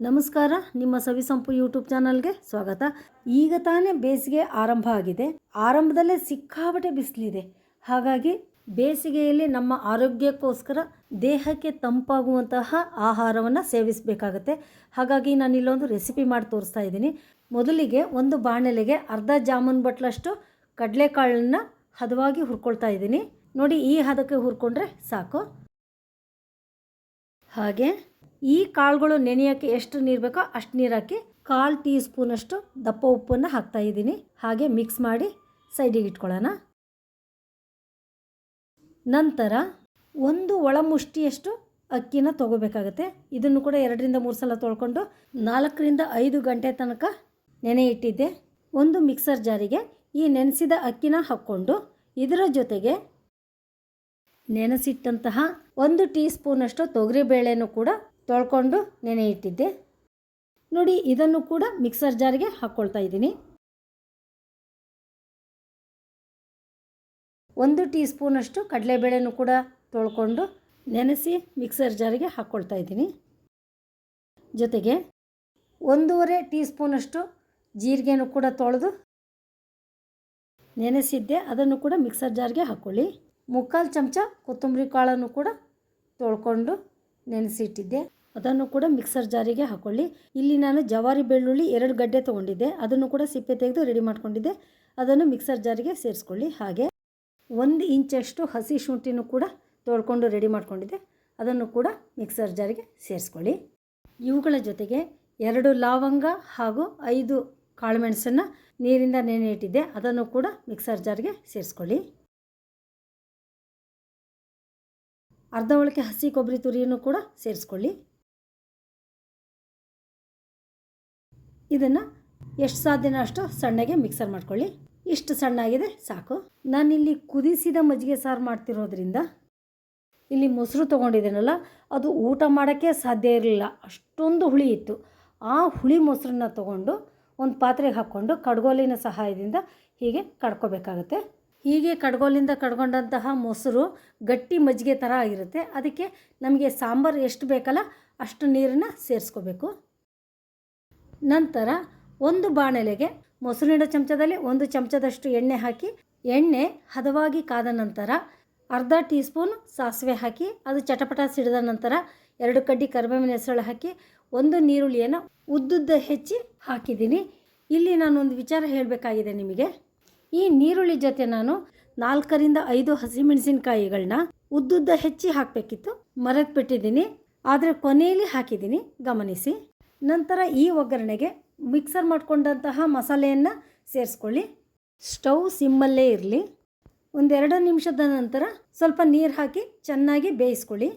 ನಮಸ್ಕಾರ, ನಿಮ್ಮ ಸವಿಸಂಪು ಯೂಟ್ಯೂಬ್ ಚಾನಲ್ಗೆ ಸ್ವಾಗತ. ಈಗ ತಾನೇ ಬೇಸಿಗೆ ಆರಂಭ ಆಗಿದೆ. ಆರಂಭದಲ್ಲೇ ಸಿಕ್ಕಾಪಟ್ಟೆ ಬಿಸಿಲಿದೆ. ಹಾಗಾಗಿ ಬೇಸಿಗೆಯಲ್ಲಿ ನಮ್ಮ ಆರೋಗ್ಯಕ್ಕೋಸ್ಕರ ದೇಹಕ್ಕೆ ತಂಪಾಗುವಂತಹ ಆಹಾರವನ್ನು ಸೇವಿಸಬೇಕಾಗತ್ತೆ. ಹಾಗಾಗಿ ನಾನು ಇಲ್ಲೊಂದು ರೆಸಿಪಿ ಮಾಡಿ ತೋರಿಸ್ತಾ ಇದ್ದೀನಿ. ಮೊದಲಿಗೆ ಒಂದು ಬಾಣಲೆಗೆ ಅರ್ಧ ಜಾಮೂನ್ ಬಟ್ಲಷ್ಟು ಕಡಲೆಕಾಳನ್ನು ಹದವಾಗಿ ಹುರ್ಕೊಳ್ತಾ ಇದ್ದೀನಿ. ನೋಡಿ, ಈ ಹದಕ್ಕೆ ಹುರ್ಕೊಂಡ್ರೆ ಸಾಕು. ಹಾಗೆ ಈ ಕಾಳುಗಳು ನೆನೆಯೋಕ್ಕೆ ಎಷ್ಟು ನೀರು ಬೇಕೋ ಅಷ್ಟು ನೀರು ಹಾಕಿ ಕಾಲು ಟೀ ಸ್ಪೂನಷ್ಟು ದಪ್ಪ ಉಪ್ಪನ್ನು ಹಾಕ್ತಾ ಇದ್ದೀನಿ. ಹಾಗೆ ಮಿಕ್ಸ್ ಮಾಡಿ ಸೈಡಿಗೆ ಇಟ್ಕೊಳ್ಳೋಣ. ನಂತರ ಒಂದು ಒಳ ಮುಷ್ಟಿಯಷ್ಟು ಅಕ್ಕಿನ ತೊಗೋಬೇಕಾಗತ್ತೆ. ಇದನ್ನು ಕೂಡ ಎರಡರಿಂದ ಮೂರು ಸಲ ತೊಳ್ಕೊಂಡು ನಾಲ್ಕರಿಂದ ಐದು ಗಂಟೆ ತನಕ ನೆನೆ ಇಟ್ಟಿದ್ದೆ. ಒಂದು ಮಿಕ್ಸರ್ ಜಾರಿಗೆ ಈ ನೆನೆಸಿದ ಅಕ್ಕಿನ ಹಾಕ್ಕೊಂಡು ಇದರ ಜೊತೆಗೆ ನೆನೆಸಿಟ್ಟಂತಹ ಒಂದು ಟೀ ಸ್ಪೂನಷ್ಟು ತೊಗರಿಬೇಳೆನೂ ಕೂಡ ತೊಳ್ಕೊಂಡು ನೆನೆ ಇಟ್ಟಿದ್ದೆ. ನೋಡಿ, ಇದನ್ನು ಕೂಡ ಮಿಕ್ಸರ್ ಜಾರಿಗೆ ಹಾಕ್ಕೊಳ್ತಾ ಇದ್ದೀನಿ. ಒಂದು ಟೀ ಸ್ಪೂನಷ್ಟು ಕಡಲೆಬೇಳೆನೂ ಕೂಡ ತೊಳ್ಕೊಂಡು ನೆನೆಸಿ ಮಿಕ್ಸರ್ ಜಾರಿಗೆ ಹಾಕ್ಕೊಳ್ತಾ ಇದ್ದೀನಿ. ಜೊತೆಗೆ ಒಂದೂವರೆ ಟೀ ಸ್ಪೂನಷ್ಟು ಜೀರಿಗೆನೂ ಕೂಡ ತೊಳೆದು ನೆನೆಸಿದ್ದೆ. ಅದನ್ನು ಕೂಡ ಮಿಕ್ಸರ್ ಜಾರ್ಗೆ ಹಾಕ್ಕೊಳ್ಳಿ ಮುಕ್ಕಾಲು ಚಮಚ ಕೊತ್ತಂಬರಿ ಕಾಳನ್ನು ಕೂಡ ತೊಳ್ಕೊಂಡು ನೆನೆಸಿಟ್ಟಿದ್ದೆ. ಅದನ್ನು ಕೂಡ ಮಿಕ್ಸರ್ ಜಾರಿಗೆ ಹಾಕ್ಕೊಳ್ಳಿ ಇಲ್ಲಿ ನಾನು ಜವಾರಿ ಬೆಳ್ಳುಳ್ಳಿ ಎರಡು ಗಡ್ಡೆ ತೊಗೊಂಡಿದ್ದೆ. ಅದನ್ನು ಕೂಡ ಸಿಪ್ಪೆ ತೆಗೆದು ರೆಡಿ ಮಾಡ್ಕೊಂಡಿದ್ದೆ. ಅದನ್ನು ಮಿಕ್ಸರ್ ಜಾರಿಗೆ ಸೇರಿಸ್ಕೊಳ್ಳಿ. ಹಾಗೆ ಒಂದು ಇಂಚಷ್ಟು ಹಸಿ ಶುಂಠಿನೂ ಕೂಡ ತೊಳ್ಕೊಂಡು ರೆಡಿ ಮಾಡ್ಕೊಂಡಿದ್ದೆ. ಅದನ್ನು ಕೂಡ ಮಿಕ್ಸರ್ ಜಾರಿಗೆ ಸೇರಿಸ್ಕೊಳ್ಳಿ. ಇವುಗಳ ಜೊತೆಗೆ ಎರಡು ಲವಂಗ ಹಾಗೂ ಐದು ಕಾಳುಮೆಣಸನ್ನು ನೀರಿಂದ ನೆನೆ ಇಟ್ಟಿದ್ದೆ. ಅದನ್ನು ಕೂಡ ಮಿಕ್ಸರ್ ಜಾರಿಗೆ ಸೇರಿಸ್ಕೊಳ್ಳಿ. ಅರ್ಧ ಒಳಕ್ಕೆ ಹಸಿ ಕೊಬ್ಬರಿ ತುರಿಯನ್ನು ಕೂಡ ಸೇರಿಸ್ಕೊಳ್ಳಿ. ಇದನ್ನು ಎಷ್ಟು ಸಾಧ್ಯನೋ ಅಷ್ಟು ಸಣ್ಣಗೆ ಮಿಕ್ಸರ್ ಮಾಡ್ಕೊಳ್ಳಿ. ಇಷ್ಟು ಸಣ್ಣಾಗಿದೆ ಸಾಕು. ನಾನಿಲ್ಲಿ ಕುದಿಸಿದ ಮಜ್ಜಿಗೆ ಸಾರು ಮಾಡ್ತಿರೋದ್ರಿಂದ ಇಲ್ಲಿ ಮೊಸರು ತೊಗೊಂಡಿದ್ದೀನಲ್ಲ, ಅದು ಊಟ ಮಾಡೋಕ್ಕೆ ಸಾಧ್ಯ ಇರಲಿಲ್ಲ. ಅಷ್ಟೊಂದು ಹುಳಿ ಇತ್ತು. ಆ ಹುಳಿ ಮೊಸರನ್ನ ತೊಗೊಂಡು ಒಂದು ಪಾತ್ರೆಗೆ ಹಾಕ್ಕೊಂಡು ಕಡ್ಗೋಲಿನ ಸಹಾಯದಿಂದ ಹೀಗೆ ಕಡ್ಕೋಬೇಕಾಗತ್ತೆ. ಹೀಗೆ ಕಡ್ಗೋಲಿಂದ ಕಡ್ಕೊಂಡಂತಹ ಮೊಸರು ಗಟ್ಟಿ ಮಜ್ಜಿಗೆ ಥರ ಆಗಿರುತ್ತೆ. ಅದಕ್ಕೆ ನಮಗೆ ಸಾಂಬಾರು ಎಷ್ಟು ಬೇಕಲ್ಲ ಅಷ್ಟು ನೀರನ್ನು ಸೇರಿಸ್ಕೋಬೇಕು. ನಂತರ ಒಂದು ಬಾಣಲೆಗೆ ಮೊಸರಿನ ಚಮಚದಲ್ಲಿ ಒಂದು ಚಮಚದಷ್ಟು ಎಣ್ಣೆ ಹಾಕಿ, ಎಣ್ಣೆ ಹದವಾಗಿ ಕಾದ ನಂತರ ಅರ್ಧ ಟೀ ಸ್ಪೂನ್ ಸಾಸಿವೆ ಹಾಕಿ, ಅದು ಚಟಪಟ ಸಿಡಿದ ನಂತರ ಎರಡು ಕಡ್ಡಿ ಕರಿಬೇವಿನ ಹೆಸರು ಹಾಕಿ, ಒಂದು ನೀರುಳ್ಳಿಯನ್ನು ಉದ್ದುದ್ದ ಹೆಚ್ಚಿ ಹಾಕಿದ್ದೀನಿ. ಇಲ್ಲಿ ನಾನು ಒಂದು ವಿಚಾರ ಹೇಳಬೇಕಾಗಿದೆ ನಿಮಗೆ. ಈ ನೀರುಳ್ಳಿ ಜೊತೆ ನಾನು ನಾಲ್ಕರಿಂದ ಐದು ಹಸಿಮೆಣಸಿನಕಾಯಿಗಳನ್ನ ಉದ್ದುದ್ದ ಹೆಚ್ಚಿ ಹಾಕಬೇಕಿತ್ತು. ಮರೆತು ಬಿಟ್ಟಿದ್ದೀನಿ ಆದರೆ ಕೊನೆಯಲ್ಲಿ ಹಾಕಿದ್ದೀನಿ. ಗಮನಿಸಿ. ನಂತರ ಈ ಒಗ್ಗರಣೆಗೆ ಮಿಕ್ಸರ್ ಮಾಡಿಕೊಂಡಂತಹ ಮಸಾಲೆಯನ್ನು ಸೇರಿಸ್ಕೊಳ್ಳಿ. ಸ್ಟವ್ ಸಿಮ್ಮಲ್ಲೇ ಇರಲಿ. ಒಂದೆರಡು ನಿಮಿಷದ ನಂತರ ಸ್ವಲ್ಪ ನೀರು ಹಾಕಿ ಚೆನ್ನಾಗಿ ಬೇಯಿಸ್ಕೊಳ್ಳಿ.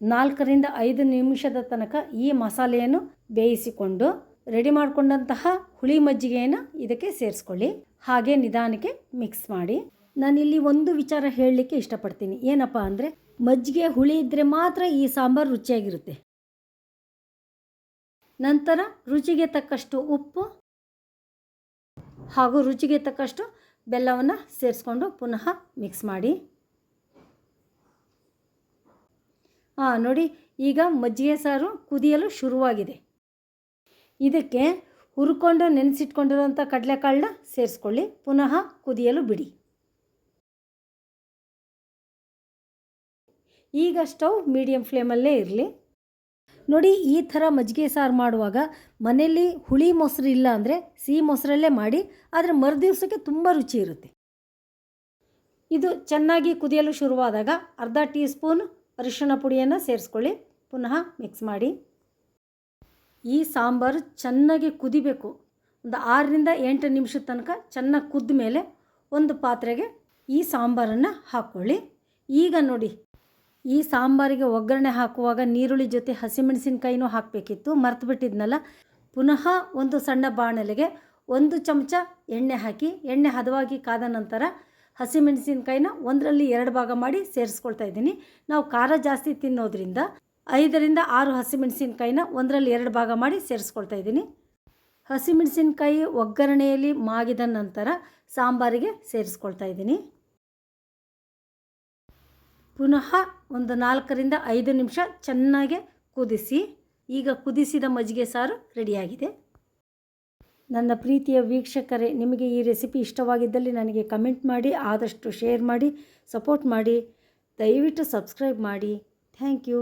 ನಾಲ್ಕರಿಂದ ಐದು ನಿಮಿಷದ ತನಕ ಈ ಮಸಾಲೆಯನ್ನು ಬೇಯಿಸಿಕೊಂಡು ರೆಡಿ ಮಾಡಿಕೊಂಡಂತಹ ಹುಳಿ ಮಜ್ಜಿಗೆಯನ್ನು ಇದಕ್ಕೆ ಸೇರಿಸ್ಕೊಳ್ಳಿ. ಹಾಗೆ ನಿಧಾನಕ್ಕೆ ಮಿಕ್ಸ್ ಮಾಡಿ. ನಾನಿಲ್ಲಿ ಒಂದು ವಿಚಾರ ಹೇಳಲಿಕ್ಕೆ ಇಷ್ಟಪಡ್ತೀನಿ. ಏನಪ್ಪ ಅಂದರೆ ಮಜ್ಜಿಗೆ ಹುಳಿ ಇದ್ದರೆ ಮಾತ್ರ ಈ ಸಾಂಬಾರು ರುಚಿಯಾಗಿರುತ್ತೆ. ನಂತರ ರುಚಿಗೆ ತಕ್ಕಷ್ಟು ಉಪ್ಪು ಹಾಗೂ ರುಚಿಗೆ ತಕ್ಕಷ್ಟು ಬೆಲ್ಲವನ್ನು ಸೇರಿಸ್ಕೊಂಡು ಪುನಃ ಮಿಕ್ಸ್ ಮಾಡಿ. ಹಾಂ ನೋಡಿ, ಈಗ ಮಜ್ಜಿಗೆ ಸಾರು ಕುದಿಯಲು ಶುರುವಾಗಿದೆ. ಇದಕ್ಕೆ ಹುರ್ಕೊಂಡು ನೆನೆಸಿಟ್ಕೊಂಡಿರೋಂಥ ಕಡಲೆಕಾಳನ್ನ ಸೇರಿಸ್ಕೊಳ್ಳಿ, ಪುನಃ ಕುದಿಯಲು ಬಿಡಿ. ಈಗ ಸ್ಟವ್ ಮೀಡಿಯಮ್ ಫ್ಲೇಮಲ್ಲೇ ಇರಲಿ. ನೋಡಿ ಈ ಥರ ಮಜ್ಜಿಗೆ ಸಾರು ಮಾಡುವಾಗ ಮನೆಯಲ್ಲಿ ಹುಳಿ ಮೊಸರು ಇಲ್ಲ ಅಂದರೆ ಸಿಹಿ ಮೊಸರಲ್ಲೇ ಮಾಡಿ, ಆದರೆ ಮರುದಿವ್ಸಕ್ಕೆ ತುಂಬ ರುಚಿ ಇರುತ್ತೆ. ಇದು ಚೆನ್ನಾಗಿ ಕುದಿಯಲು ಶುರುವಾದಾಗ ಅರ್ಧ ಟೀ ಸ್ಪೂನ್ ಅರಿಶಿಣ ಪುಡಿಯನ್ನು ಸೇರಿಸ್ಕೊಳ್ಳಿ. ಪುನಃ ಮಿಕ್ಸ್ ಮಾಡಿ. ಈ ಸಾಂಬಾರು ಚೆನ್ನಾಗಿ ಕುದಿಬೇಕು. ಒಂದು ಆರರಿಂದ ಎಂಟು ನಿಮಿಷದ ತನಕ ಚೆನ್ನಾಗಿ ಕುದ್ದ ಮೇಲೆ ಒಂದು ಪಾತ್ರೆಗೆ ಈ ಸಾಂಬಾರನ್ನು ಹಾಕ್ಕೊಳ್ಳಿ. ಈಗ ನೋಡಿ ಈ ಸಾಂಬಾರಿಗೆ ಒಗ್ಗರಣೆ ಹಾಕುವಾಗ ನೀರುಳ್ಳಿ ಜೊತೆ ಹಸಿಮೆಣಸಿನಕಾಯಿನೂ ಹಾಕಬೇಕಿತ್ತು. ಮರ್ತು ಬಿಟ್ಟಿದ್ನಲ್ಲ. ಪುನಃ ಒಂದು ಸಣ್ಣ ಬಾಣಲೆಗೆ ಒಂದು ಚಮಚ ಎಣ್ಣೆ ಹಾಕಿ, ಎಣ್ಣೆ ಹದವಾಗಿ ಕಾದ ನಂತರ ಹಸಿಮೆಣಸಿನಕಾಯಿನ ಒಂದರಲ್ಲಿ ಎರಡು ಭಾಗ ಮಾಡಿ ಸೇರಿಸ್ಕೊಳ್ತಾ ಇದ್ದೀನಿ. ನಾವು ಖಾರ ಜಾಸ್ತಿ ತಿನ್ನೋದ್ರಿಂದ ಐದರಿಂದ ಆರು ಹಸಿಮೆಣಸಿನಕಾಯಿನ ಒಂದರಲ್ಲಿ ಎರಡು ಭಾಗ ಮಾಡಿ ಸೇರಿಸ್ಕೊಳ್ತಾ ಇದ್ದೀನಿ. ಹಸಿಮೆಣಸಿನಕಾಯಿ ಒಗ್ಗರಣೆಯಲ್ಲಿ ಮಾಗಿದ ನಂತರ ಸಾಂಬಾರಿಗೆ ಸೇರಿಸ್ಕೊಳ್ತಾ ಇದ್ದೀನಿ. ಪುನಃ ಒಂದು ನಾಲ್ಕರಿಂದ ಐದು ನಿಮಿಷ ಚೆನ್ನಾಗಿ ಕುದಿಸಿ, ಈಗ ಕುದಿಸಿದ ಮಜ್ಜಿಗೆ ಸಾರು ರೆಡಿಯಾಗಿದೆ. ನನ್ನ ಪ್ರೀತಿಯ ವೀಕ್ಷಕರೇ, ನಿಮಗೆ ಈ ರೆಸಿಪಿ ಇಷ್ಟವಾಗಿದ್ದಲ್ಲಿ ನನಗೆ ಕಮೆಂಟ್ ಮಾಡಿ, ಆದಷ್ಟು ಶೇರ್ ಮಾಡಿ, ಸಪೋರ್ಟ್ ಮಾಡಿ, ದಯವಿಟ್ಟು ಸಬ್ಸ್ಕ್ರೈಬ್ ಮಾಡಿ. Thank you.